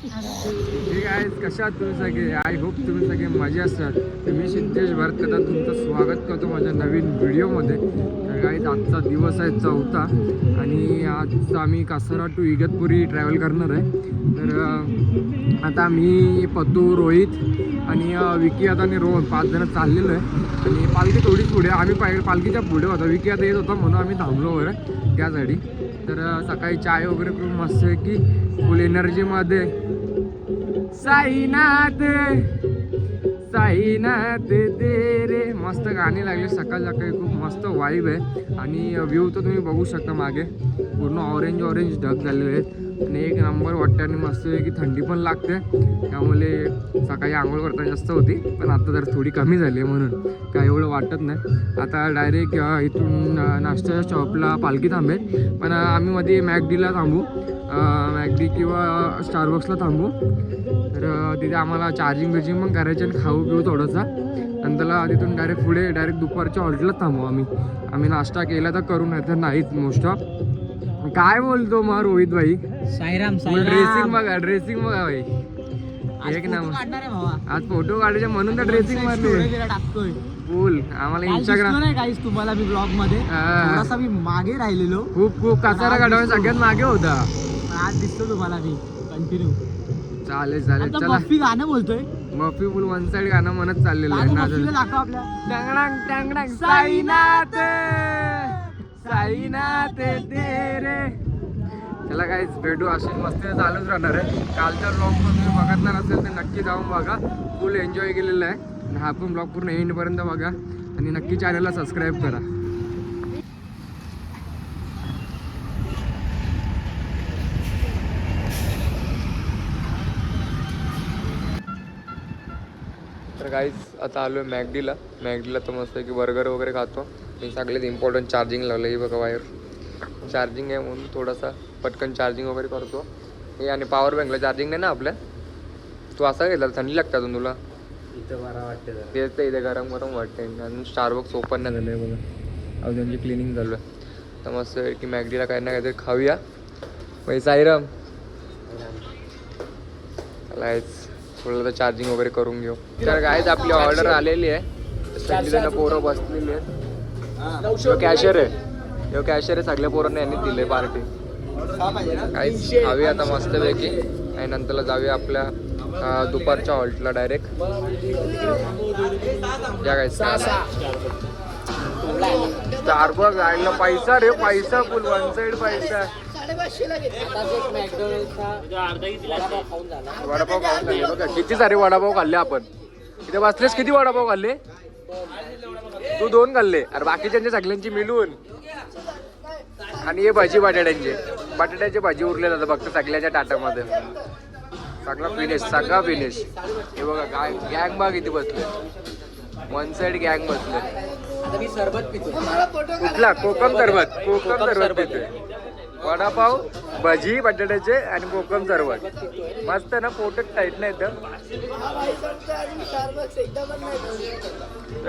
ठीक आहे कशात तुम्ही सगळे? आय होप तुम्ही सगळे मजा असतात तर मी सिद्धेश भरतकदा तुमचं स्वागत करतो माझ्या नवीन व्हिडिओमध्ये. तर काही आजचा दिवस आहे चौथा आणि आज आम्ही कासारा टू इगतपुरी ट्रॅव्हल करणार आहे. तर आता मी पतू रोहित आणि विकी आता आणि रोहन पाच जण चाललेलो आहे. आणि पालखी थोडीच पुढे आम्ही पाय पालखीच्या पुढे होता. विकी आता येत होता म्हणून आम्ही थांबलो वगैरे त्यासाठी. तर सकाळी चाय वगैरे करून मस्त आहे की फुल एनर्जीमध्ये साईनाथ साईनाथ दे रे. मस्त गाणी लागले. सकाळ सकाळी खूप मस्त वाईब आहे. आणि व्ह्यू तर तुम्ही बघू शकता मागे. पूर्ण ऑरेंज ऑरेंज ढग झालेले आहेत. आणि एक नंबर वाटतं आणि मस्त आहे की थंडी पण लागते. त्यामुळे सकाळी आंघोळ करताना जास्त होती पण आता जर थोडी कमी झाली आहे म्हणून. काय एवढं वाटत नाही. आता डायरेक्ट इथून नाश्त्याच्या शॉपला पालखी थांबेल. पण आम्ही मध्ये मॅकडीला थांबू. मॅकडी किंवा स्टारबक्सला थांबू. तर तिथे आम्हाला चार्जिंग बिर्जिंग पण करायची आणि खाऊ पिऊ थोडंसा. नंतरला तिथून डायरेक्ट पुढे डायरेक्ट दुपारच्या हॉटेलला थांबू आम्ही. आम्ही नाश्ता केला तर करू नाही तर नाहीच मोस्ट ऑफ काय बोलतो मग रोहित भाई? साईराम ड्रेसिंग बघा ड्रेसिंग बघा भाई. एक ना आज फोटो काढायचे म्हणून तर ड्रेसिंग मारले टाकतोय. फुल आम्हाला इंस्टाग्राम नाही काहीच तुम्हाला मी ब्लॉगमध्ये. थोडासा मी मागे राहिलेलो. खूप खूप कसारा काढून सगळ्यात मागे होता. आज दिसतो तुम्हाला मी. कंटिन्यू चालेल चालेल. चला. बफ्फी गाणं बोलतोय. मफी फुल वन साइड गाणं म्हणत चाललेलं आहे. दाखव आपल्या टंगडंग टंगडंग. साईनाथ. साईनाथ दे रे. चला काहीच भेटू. अशी मस्ती चालूच राहणार आहे. कालचा ब्लॉग पण तुम्ही बघणार असेल तर नक्की जाऊन बघा. फुल एन्जॉय केलेला आहे. आणि हा पण ब्लॉग पूर्ण एंडपर्यंत बघा. आणि नक्की चॅनलला सबस्क्राईब करा. तर काहीच आता आलो आहे मॅगडीला मॅगडीला तर मस्त आहे की बर्गर वगैरे खातो. मी सगळ्यात इम्पॉर्टंट चार्जिंग लावलं ही बघा वायर चार्जिंग आहे म्हणून थोडासा पटकन चार्जिंग वगैरे करतो. हे आणि पॉवर बँकला चार्जिंग नाही ना आपल्या तू असा घेतला थंडी लागते अजून तुला. इथं बरा वाटते तेच तर इथे गरम गरम वाटते अजून स्टारबक्स ओपन नाही झालं आहे बघा. अजून त्यांची क्लिनिंग चालू आहे. तर मस्त आहे की मॅगडीला काही ना काहीतरी खाऊया. पैसा आयरम चला थोडं तर चार्जिंग वगैरे करून घेऊ. तर काहीच आपली ऑर्डर आलेली आहे. सगळी पोरं बसलेली आहेत. कॅशर आहे. यो कॅशर आहे सगळ्या पोरांना यांनी दिले पार्टी काहीच हवी आता मस्तपैकी. आणि नंतरला जाऊया आपल्या दुपारच्या हॉल्टला डायरेक्ट या काय स्टारबक गाडीला पैसा रे पैसा फुल वन साइड पैसा. वडापाव खाऊन झाले बघा किती सारे वडापाव खाल्ले आपण. इथे बसलेस किती वडापाव खाल्ले? तू दोन खाल्ले. अरे बाकीच्यांचे सगळ्यांची मिळून. आणि हे भाजी बटाट्यांचे. बटाट्याची भाजी उरले जातं फक्त सगळ्याच्या ताटामध्ये सगळा फिनिश सगळा फिनिश हे बघा काय गँग बा किती बसले वन साइड गँग बसले मी सरबत पितो कुठला? कोकम सरबत. कोकम सरबत पितोय. वडापाव भजी बटाट्याचे आणि कोकम सरबत. मस्त ना? पोटच टाईट नाही तर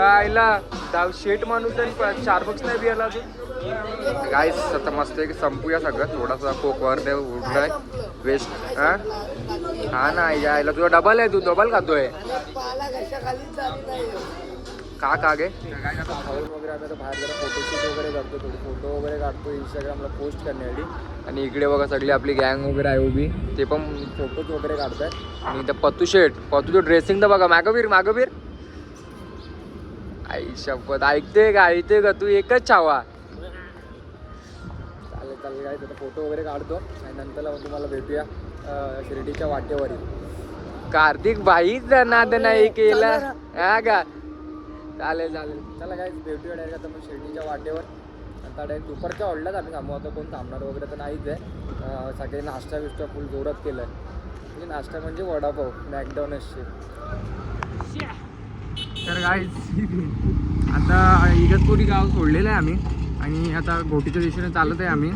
आईला दाव शेट माणूस आणि चार बक्स नाही बियाला अजून. काय आता मस्त आहे की संपूया सगळं. थोडासा कोकवर ते उडलाय वेस्ट हा? हा ना यायला तुझा डबल आहे तू डबल खातोय. का का गे? वगैरे आता बाहेर जरा फोटोशूट वगैरे करतो फोटो वगैरे काढतो इंस्टाग्रामला पोस्ट करण्यासाठी आणि इकडे बघा सगळी आपली गँग वगैरे आहे उभी. ते पण फोटोज वगैरे काढतात आणि इथं पतू शेट. पतू तो ड्रेसिंग तर बघा. मागवीर मागवीर आई शपथ ऐकते का? ऐकते का? तू एकच छावा. चालेल चालेल काय आता फोटो वगैरे काढतो आणि नंतर मग तुम्हाला भेटूया शिर्डीच्या वाटेवरील कार्तिक भाईच नाद नाही केला. हा का? चालेल चालेल. चला काय भेटूया डायरेक्ट आता मग शिर्डीच्या वाटेवर. आता डायरेक्ट दुपारच्या ऑर्डरलाच आम्ही थांबू. आता कोण थांबणार वगैरे तर नाहीच आहे. सगळे नाश्ता बिष्टा फुल जोरात केलं म्हणजे नाश्ता म्हणजे वडापाव मॅकडॉनल्ड्सचे तर काय आता इगतपुरी गाव सोडलेलं आहे आम्ही. आणि आता घोटीच्या दिशेने चालत आहे आम्ही.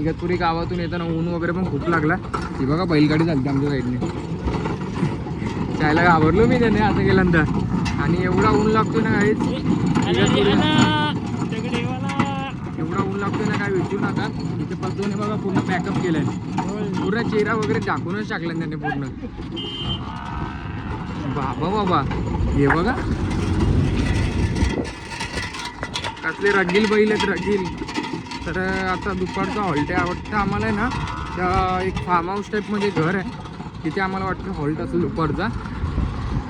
इगतपुरी गावातून येताना ऊन वगैरे पण खूप लागला. ती बघा बैलगाडी चालते आमच्या साईडने. जायला घाबरलो मी त्याने आता गेल्यानंतर. आणि एवढा ऊन लागतो ना काहीच एवढा ऊन लागतो ना काय विचारू नका. इथे पद्धतीने बघा पूर्ण पॅकअप केलंय. पूर्ण चेहरा वगैरे टाकूनच टाकला त्याने पूर्ण. बाबा बाबा. हे बघा. कसले रगील बैल आहेत रगील. तर आता दुपारचा हॉल्ट आहे. वाटतं आम्हाला आहे ना त्या एक फार्म हाऊस टाईपमध्ये घर आहे. तिथे आम्हाला वाटतं हॉल्ट असेल दुपारचा.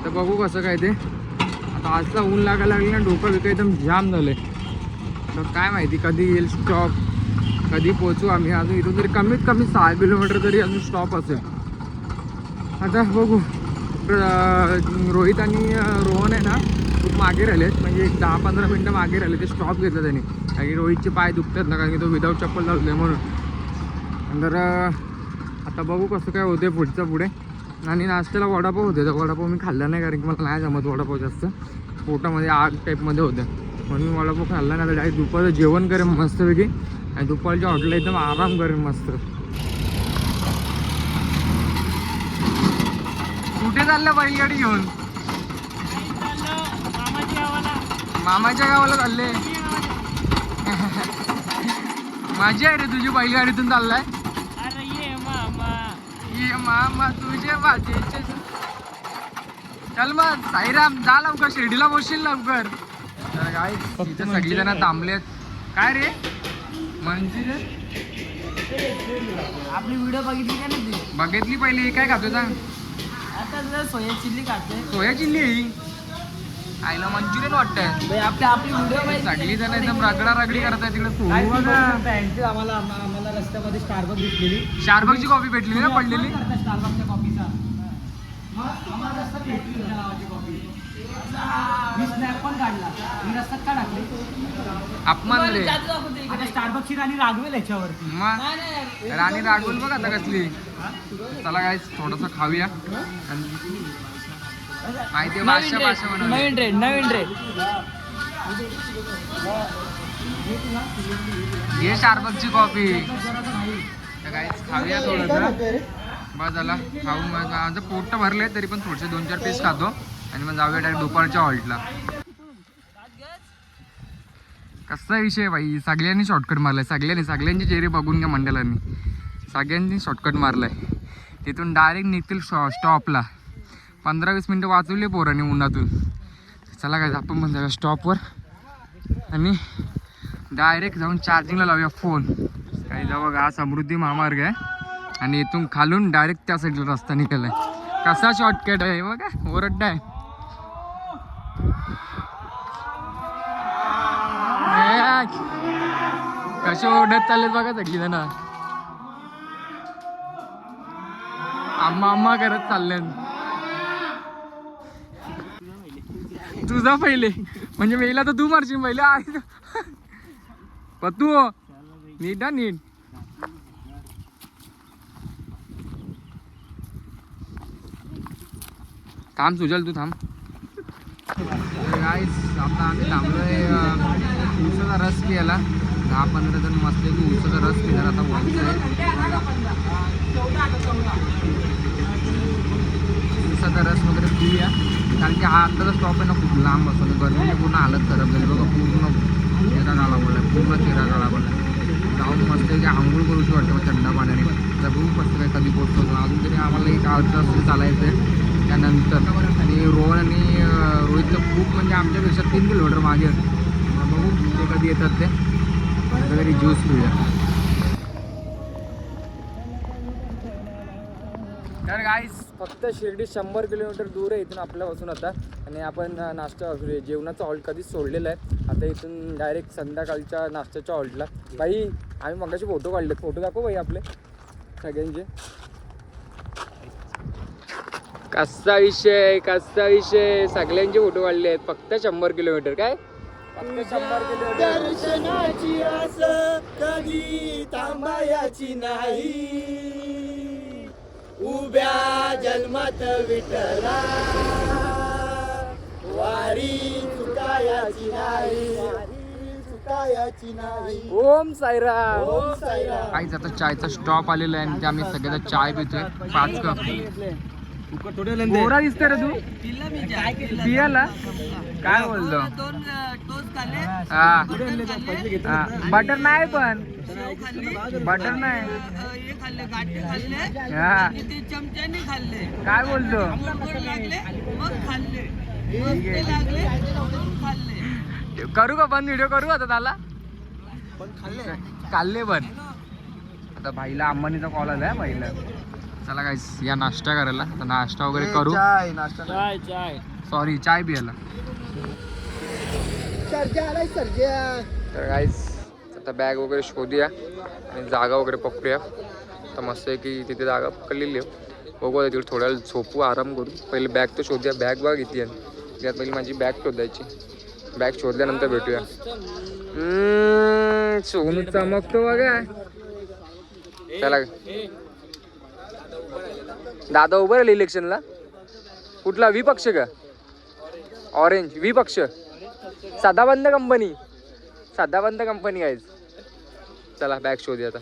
तर बघू कसं काय ते. आता आजला ऊन लागायला लागलं ना डोकं विकं एकदम जाम झालं तर काय माहिती कधी येईल स्टॉप कधी पोचू आम्ही? अजून इथून तरी कमीत कमी सहा किलोमीटर तरी अजून स्टॉप असेल. आता बघू. रोहित आणि रोहन आहे ना खूप मागे राहिलेत म्हणजे एक दहा पंधरा मिनटं मागे राहिले ते स्टॉप घेतलं त्यांनी. कारण की रोहितचे पाय दुखतात ना कारण की तो विदाऊट चप्पल लावले म्हणून. तर आता बघू कसं काय होते पुढचं पुढे. आणि नाश्त्याला वडापाव होते. तर वडापाव मी खाल्ला नाही कारण की मला नाही जमत वडापाव जास्त. पोटामध्ये आग टाईपमध्ये होते. म्हणून मी वडापाव खाल्ला नाही. तर डायरेक्ट दुपारचं जेवण करेन मस्तपैकी. आणि दुपारच्या हॉटेलला एकदम आराम करेन मस्त. कुठे चाललं बैलगाडी घेऊन? मामाच्या गावाला चालले. माझी आहे रे तुझी बैलगाडीतून चाललाय? अरे ये मामा ये मामा तुझे वाटेचे चल मग साईराम जा लवकर शिर्डीला बसशील लवकर. तर काय इथे सगळी जण थांबलेत. काय रे? मंजिर आपली व्हिडिओ बघितली का नाही बघितली पहिले काय खातो सांग? आता जर सोया चिल्ली खाते. Soya chilli? आईला मंचुरियन वाटतंय. आपली आपली व्हिडिओ सगळी जण एकदम रगडा रगडी करताय तिकडे. सोडू. आम्हाला आम्हाला रस्त्यामध्ये स्टारबक दिसलेली. शारबकची कॉफी भेटली ना पडलेली? स्टारबकच्या कॉफीचा आम्हाला रस्ता भेटली तुझ्या नावाची कॉफी मी स्नॅप पण काढला. मी रस्त्यात का टाकले? अपमान रे. आता स्टारबकची राणी रागवेल याच्यावरती. मग? राणी रागवल बघ आता कसली. चला काय थोडस खाऊया. माहिती भाषा भाषा बनवली. नवीन नवीन कॉफी काय खाऊया थोडस. बस झाला मग माझं पोट तर भरलंय तरी पण थोडेसे दोन चार पीस खातो. आणि मग जाऊया डायरेक्ट दुपारच्या हॉल्टला कसा विषय बाई? सगळ्यांनी शॉर्टकट मारलाय. सगळ्यांनी सगळ्यांचे चेहरे बघून घ्या मंडळांनी सगळ्यांनी शॉर्टकट मारलाय. तिथून डायरेक्ट निघतील शॉ स्टॉपला पंधरा वीस मिनटं वाचवले पोरांनी उन्हातून चला काय आपण पण जाऊया स्टॉपवर आणि डायरेक्ट जाऊन चार्जिंगला लावूया फोन काही जाऊ बघा हा समृद्धी महामार्ग आहे. आणि इथून खालून डायरेक्ट त्या साईडला रस्ता निघालाय. कसा शॉर्टकट आहे बघा ओरड्डा आहे. कसे ओरडत चाललेत बघा सगळी जण आम्हा आम्हा करत चाललेत तुझा पहिले. म्हणजे मेला तर तू मारशील पहिले. आहे पतू हो. नीट हा नीट. थांब सुजल तू थांब. गाईस आता आम्ही थांबलोय अं, ऊसाचा रस प्यायला. दहा पंधरा जण मस्त की ऊसाचा रस पिणार आता व्हायचं आहे. सध्या रस वगैरे पिऊया. कारण की हा आत्ताचा स्टॉप आहे ना खूप लांब असतो. गर्मीने पूर्ण हालत खराब झाली. बघा पूर्ण चेहरा काळा पडला. पूर्ण चेहरा झाला पडला. जाऊन मस्त की आंघोळ करूशी वाटतं मग थंड पाण्याने. तर बघू कसं काय कधी पोचतो अजून. तरी आम्हाला एक अर्धा तास चालायचं आहे त्यानंतर. आणि रोहन आणि रोहितचं खूप म्हणजे आमच्यापेक्षा तीन किलोमीटर मागे. बघू ते कधी येतात ते. कधी तरी ज्यूस पिऊया. फक्त शिर्डी शंभर किलोमीटर दूर आहे इथून आपल्यापासून आता. आणि आपण नाश्ता sorry, जेवणाचा हॉल्ट कधीच सोडलेला आहे. आता इथून डायरेक्ट संध्याकाळच्या नाश्त्याच्या हॉल्टला. बाई आम्ही मगाशी फोटो काढलेत. फोटो दाखव बाई आपले. सगळ्यांचे. कसा विषय कसा विषय? सगळ्यांचे फोटो काढले आहेत. फक्त शंभर किलोमीटर. काय? फक्त शंभर किलोमीटर. दर्शनाची आस कधी थांबायाची नाही. उभ्या जन्मात विठला वारी चुकायाची नाही. चुकायाची नाही. ओम सायरा ओम साईराम. काहीच आता चायचा स्टॉप आलेला आहे आणि ते आम्ही सगळ्याचा चाय पितोय. पाच कप. गोरा दिसतोय रे तू. पियाला? काय बोलतो खाल्ले. हा. बटर खाल्ले. बटर नाही पण. खाल्ली. बटर नाही. हे खाल्ले खाल्ले. हा. खाल्ले. काय बोलतो खाल्ले. खाल्ले. करू का पण व्हिडिओ करू आता त्याला? काढले पण. आता भाईला अंबानीचा कॉल आलाय भाईला. चला काय या नाश्ता करायला. आता नाश्ता वगैरे करू. चाय चाय सॉरी चाय पियाला. तर गाईस आता बॅग वगैरे शोधूया आणि जागा वगैरे पकडूया. तर मस्त आहे की तिथे जागा पकडलेली आहे. बघू आता तिकडे थोड्या वेळ झोपू आराम करू. पहिले बॅग तर शोधूया. बॅग बघा आहे. त्यात पहिली माझी बॅग शोधायची. बॅग शोधल्यानंतर भेटूया. सोनू चमकतो बघा. चला. दादा उभं राहिले इलेक्शनला कुठला विपक्ष का? ऑरेंज विपक्ष. साधा बंद कंपनी साधा बंद कंपनी आहे चला बॅग शोधूया आता.